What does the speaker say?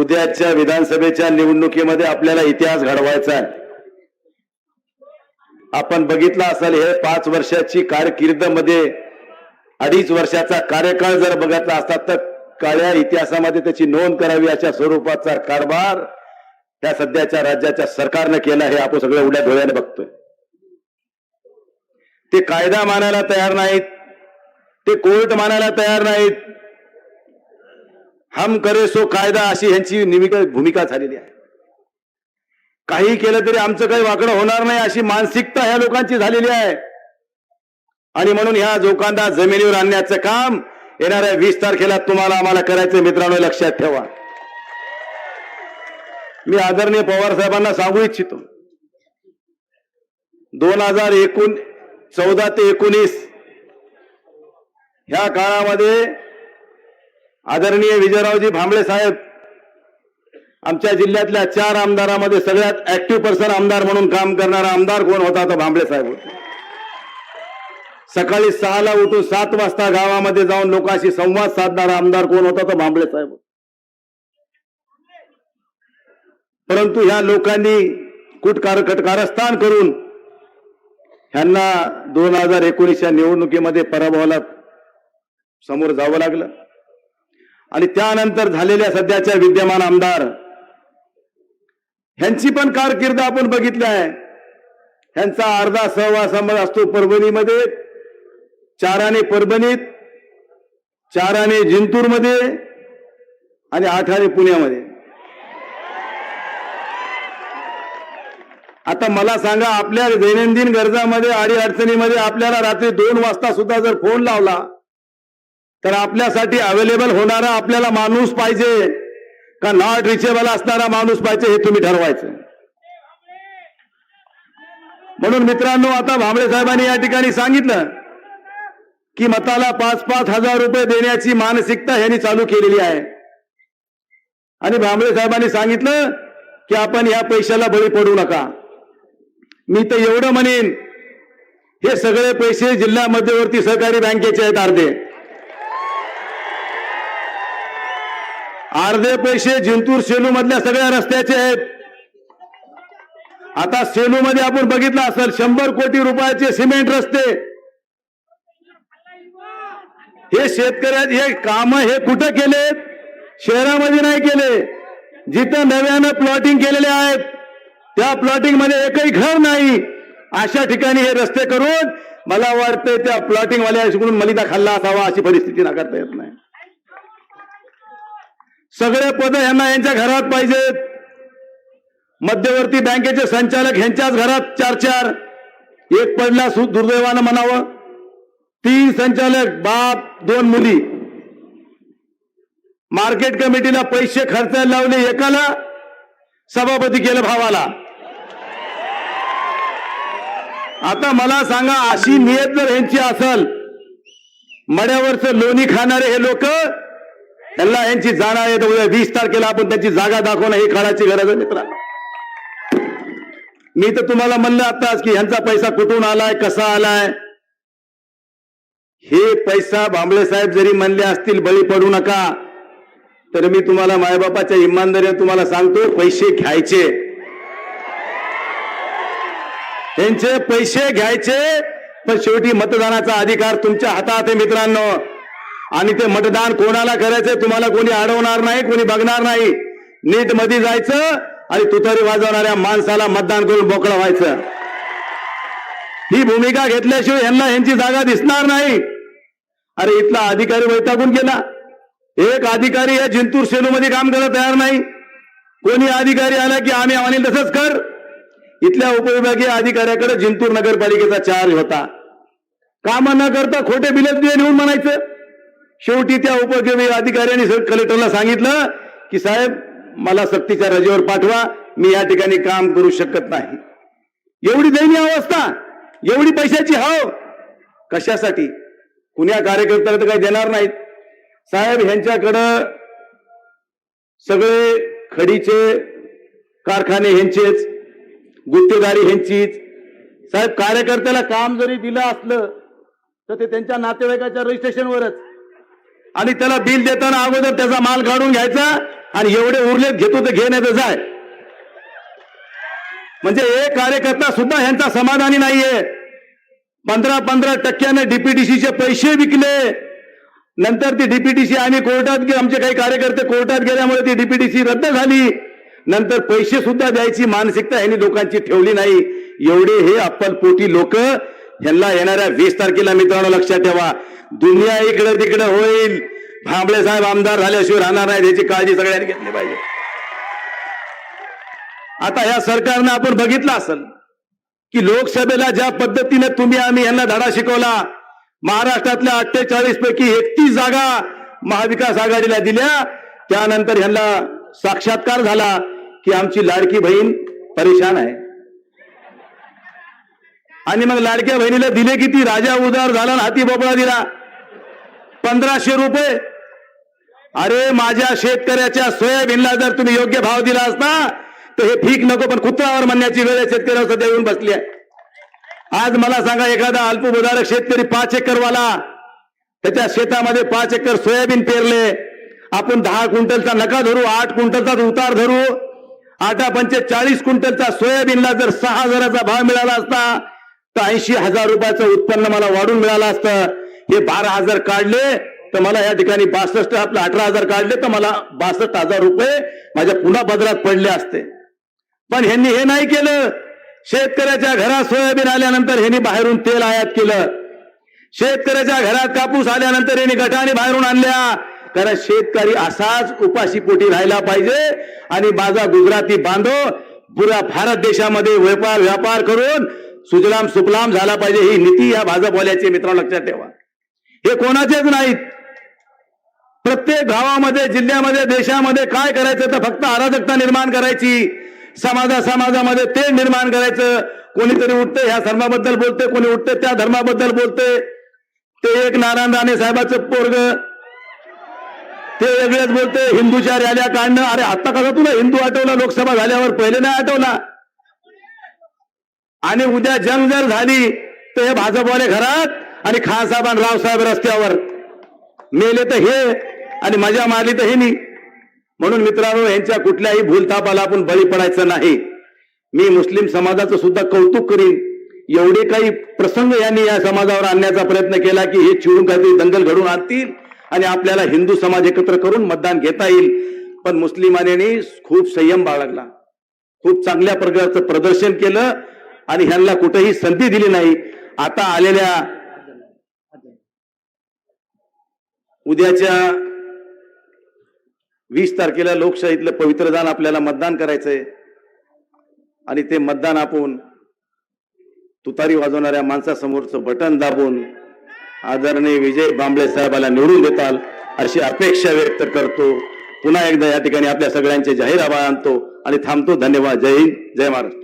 उद्याच्या विधानसभेच्या निवडणुकीमध्ये आपल्याला इतिहास घडवायचा आहे. आपण बघितलं असेल हे पाच वर्षाची कारकिर्दमध्ये अडीच वर्षाचा कार्यकाळ जर बघितला असता तर काळ्या इतिहासामध्ये त्याची नोंद करावी अशा स्वरूपाचा कारभार त्या सध्याच्या राज्याच्या सरकारनं केला हे आपण सगळं उड्या डोळ्याने बघतोय. ते कायदा मानायला तयार नाहीत ते कोर्ट मानायला तयार नाहीत हम करे सो कायदा अशी ह्यांची निमिका भूमिका झालेली आहे. काही केलं तरी आमचं काही वाकडं होणार नाही अशी मानसिकता ह्या लोकांची झालेली आहे. आणि म्हणून ह्या जोकांदा जमिनीवर आणण्याचं काम येणाऱ्या वीस तारखेला तुम्हाला आम्हाला करायचं मित्रांनो लक्षात ठेवा. मी आदरणीय पवार साहेबांना सांगू इच्छितो. दोन हजार एकूण चौदा ते एकोणीस ह्या काळामध्ये आदरणीय विजयरावजी भांबळे साहेब आमच्या जिल्ह्यातल्या चार आमदारामध्ये सगळ्यात ऍक्टिव्ह पर्सन आमदार म्हणून काम करणारा आमदार कोण होता तो भांबळे साहेब? होते सकाळी सहाला उठून सात वाजता गावामध्ये जाऊन लोकांशी संवाद साधणारा आमदार कोण होता तो भांबळे साहेब? परंतु ह्या लोकांनी कुटकार कारस्थान करून ह्यांना दोन हजार एकोणीसच्या निवडणुकीमध्ये पराभवाला समोर जावं लागलं. आणि त्यानंतर झालेल्या सध्याच्या विद्यमान आमदार. ह्यांची पण कारकीर्द आपण बघितली आहे. ह्यांचा अर्धा सहवा संबंध असतो परभणीमध्ये चाराने परभणीत चाराने जिंतूरमध्ये आणि आठाने पुण्यामध्ये. आता मला सांगा आपल्या दैनंदिन गरजामध्ये आडी अडचणीमध्ये आपल्याला रात्री दोन वाजता सुद्धा जर फोन लावला तर आपल्यासाठी अवेलेबल होणारा आपल्याला माणूस पाहिजे. का नॉट रिचेबल असणारा माणूस पाहिजे हे तुम्ही ठरवायचं. म्हणून मित्रांनो आता भांबळे साहेबांनी या ठिकाणी सांगितलं की मताला पाच पाच हजार रुपये देण्याची मानसिकता यांनी चालू केलेली आहे. आणि भांबळे साहेबांनी सांगितलं की आपण या पैशाला बळी पडू नका. मी तर एवढं म्हणेन हे सगळे पैसे जिल्हा मध्यवर्ती सहकारी बँकेचे आहेत अर्धे. अर्धे पैसे जिंतूर सेलू मधल्या सगळ्या रस्त्याचे आहेत. आता सेलू मध्ये आपण बघितलं असेल शंभर कोटी रुपयाचे सिमेंट रस्ते. हे शेतकऱ्याचे हे काम हे कुठं केले शहरामध्ये नाही केले. जिथं नव्यानं प्लॉटिंग केलेले आहेत त्या प्लॉटिंगमध्ये एकही घर नाही. अशा ठिकाणी हे रस्ते करून मला वाटतंय त्या प्लॉटिंग वाल्याकडून मलिदा खाल्ला असावा अशी परिस्थिती नाकारता येत नाही. सगळे पद यांना यांच्या घरात पाहिजेत मध्यवर्ती बँकेचे संचालक ह्यांच्याच घरात चार चार. एक पडला दुर्दैवानं म्हणावं. तीन संचालक बाप दोन मुली. मार्केट कमिटीला पैसे खर्चायला लावले एकाला सभापती केलं भावाला. आता मला सांगा अशी नियत जर यांची असल मड्यावरचं लोणी खाणारे हे लोक त्यांना यांची जाणा येत उद्या वीस तारखेला आपण त्याची जागा दाखवणं ही काळाची गरज आहे मित्रांनो. मी तर तुम्हाला म्हणलं आताच की ह्यांचा पैसा कुठून आलाय कसा आलाय? हे पैसा भांबळे साहेब जरी म्हणले असतील बळी पडू नका. तर मी तुम्हाला मायबापाच्या इमानदारीने तुम्हाला सांगतो पैसे घ्यायचे. त्यांचे पैसे घ्यायचे पण शेवटी मतदानाचा अधिकार तुमच्या हातात आहे मित्रांनो. आणि ते मतदान कोणाला करायचंय तुम्हाला कोणी अडवणार नाही कोणी बघणार नाही. नीटमध्ये जायचं आणि तुतारी वाजवणाऱ्या माणसाला मतदान करून मोकळं व्हायचं. ही भूमिका घेतल्याशिवाय यांना यांची जागा दिसणार नाही. अरे इथला अधिकारी वैतागून गेला. एक अधिकारी या जिंतूर सेनूमध्ये काम करायला तयार नाही. कोणी अधिकारी आला की आम्ही आम्हाला तसंच कर. इथल्या उपविभागीय अधिकाऱ्याकडे जिंतूर नगरपालिकेचा चार्ज होता. काम न करता खोटे बिल नेऊन म्हणायचं. शेवटी त्या उपविभागीय अधिकाऱ्यांनी कलेक्टरला सांगितलं की साहेब मला सक्तीच्या रजेवर पाठवा मी या ठिकाणी काम करू शकत नाही. एवढी दैनीय अवस्था एवढी पैशाची हाव. कशासाठी? कुण्या कार्यकर्त्याला तर काही देणार नाहीत. साहेब ह्यांच्याकडं सगळे खडीचे कारखाने ह्यांचेच गुत्तेदारी ह्यांचीच. साहेब कार्यकर्त्याला काम जरी दिलं असलं तर ते त्यांच्या नातेवाईकाच्या रजिस्ट्रेशनवरच. आणि त्याला बिल देताना अगोदर त्याचा माल काढून घ्यायचा आणि एवढे उरलेत घेतो तर घे नाही जाय. म्हणजे एक कार्यकर्ता सुद्धा ह्यांचा समाधानी नाहीये. पंधरा पंधरा टक्क्याने डीपीटीसीचे पैसे विकले. नंतर ती डीपीटीसी आम्ही कोर्टात आमचे काही कार्यकर्ते कोर्टात गेल्यामुळे ती डीपीडीसी रद्द झाली. नंतर पैसे सुद्धा द्यायची मानसिकता यांनी लोकांची ठेवली नाही. एवढे हे अप्पलपोटी लोक यांना येणाऱ्या वीस तारखेला मित्रांनो लक्षात ठेवा. दुनिया इकडे तिकडे होईल. भांबळे साहेब आमदार झाल्याशिवाय राहणार नाही याची काळजी सगळ्यांनी घेतली पाहिजे. आता या सरकारनं आपण बघितलं असेल की लोकसभेला ज्या पद्धतीने तुम्ही आम्ही यांना धडा शिकवला महाराष्ट्रातल्या अठ्ठेचाळीस पैकी एकतीस जागा महाविकास आघाडीला दिल्या. त्यानंतर ह्यांना साक्षात्कार झाला की आमची लाडकी बहीण परेशान आहे. आणि मग लाडक्या बहिणीला दिले किती? राजा उदार झाला आणि हाती बोबळा दिला. पंधराशे रुपये. अरे माझ्या शेतकऱ्याच्या सोयाबीनला जर तुम्ही योग्य भाव दिला असता तर हे ठीक नको पण कुत्रावर म्हणण्याची वेळ शेतकऱ्यावर सध्या येऊन बसली आहे. आज मला सांगा एखादा अल्पभूधारक शेतकरी पाच एकरवाला त्याच्या शेतामध्ये पाच एकर सोयाबीन पेरले. आपण दहा क्विंटलचा नका धरू आठ क्विंटलचा उतार धरू. आठा पंचे चाळीस क्विंटलचा सोयाबीनला जर सहा हजाराचा भाव मिळाला असता तर ऐंशी हजार रुपयाचं उत्पन्न मला वाढून मिळालं असतं. हे बारा हजार काढले तर मला या ठिकाणी बासष्ट आपलं अठरा हजार काढले तर मला बासष्ट हजार रुपये माझ्या पुन्हा बाजारात पडले असते. पण ह्यांनी हे नाही केलं. शेतकऱ्याच्या घरात सोयाबीन आल्यानंतर ह्यांनी बाहेरून तेल आयात केलं. शेतकऱ्याच्या घरात कापूस आल्यानंतर यांनी गटाने बाहेरून आणल्या. कारण शेतकरी असाच उपाशी पोटी पाहिजे. आणि माझा गुजराती बांधव पुरा भारत देशामध्ये व्यापार व्यापार करून सुजलाम सुफलाम झाला पाहिजे ही नीती या भाजपवाल्याची मित्रांनो लक्षात ठेवा. हे कोणाचेच नाहीत. प्रत्येक गावामध्ये जिल्ह्यामध्ये देशामध्ये काय करायचं तर फक्त अराजकता निर्माण करायची. समाजा समाजामध्ये ते निर्माण करायचं. कोणीतरी उठते ह्या धर्माबद्दल बोलते कोणी उठते त्या धर्माबद्दल बोलते ते एक नारायण राणे साहेबाचं पोरग. ते वेगळेच बोलते हिंदूच्या रॅल्या काढणं. अरे आता कसं तुला हिंदू आठवला लोकसभा झाल्यावर? पहिले नाही आठवला. आणि उद्या जंग जर झाली तर हे भाजपवाले घरात आणि खानसाहेब आणि रावसाहेब रस्त्यावर. मेले तर हे आणि मजा मारली तर हे नाही म्हणून मित्रांनो यांच्या कुठल्याही भूलथापाला आपण बळी पडायचं नाही. मी मुस्लिम समाजाचं सुद्धा कौतुक करीन. एवढे काही प्रसंग यांनी या समाजावर आणण्याचा प्रयत्न केला की हे चिडून काहीतरी दंगल घडून आणतील आणि आपल्याला हिंदू समाज एकत्र करून मतदान घेता येईल. पण मुस्लिमांनी खूप संयम बाळगला. खूप चांगल्या प्रकारचं प्रदर्शन केलं. आणि ह्यांना कुठेही संधी दिली नाही. आता आलेल्या उद्याच्या वीस तारखेला लोकशाहीतलं पवित्र दान आपल्याला मतदान करायचंय. आणि ते मतदान आपण तुतारी वाजवणाऱ्या माणसासमोरचं बटन दाबून आदरणीय विजय बांबळे साहेबाला निवडून देताल अशी अपेक्षा व्यक्त करतो. पुन्हा एकदा या ठिकाणी आपल्या सगळ्यांचे जाहीर आभार आणतो आणि थांबतो. धन्यवाद. जय हिंद. जय महाराष्ट्र.